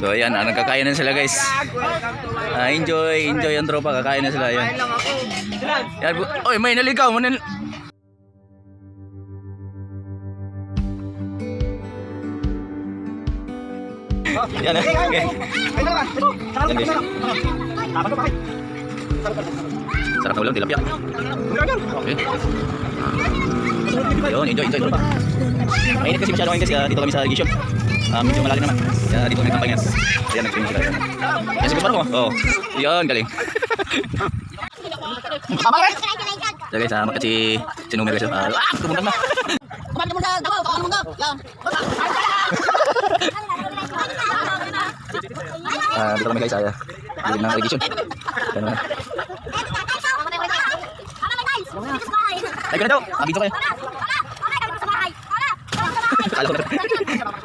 So ayan, ah, nagkakain na sila guys. Ah, enjoy, enjoy ang tropa, kakain na sila yan. Yan, oy, may naligaw, may nal- Yan, ah. Sarap na ulam, tilapia. Okay. Ayun, enjoy, enjoy, tropa. Mainit kasi masyado ngayon kasi ah, dito kami sa Gishop. Ah, medyo malalim naman. Kaya dito kami kampanya. Ayan, nag-stream sila. Yan, sige parang ko. Oo. Yan, galing. Tama ka So guys, ah, magkat si si Numer guys. Ah, ah, tumuntang na. Davao, kawan mo daw. Yan. Ah, dito kami guys, ah, galing ng revision. Yan naman. Ay, na daw. Ah, dito kayo. Kala ko.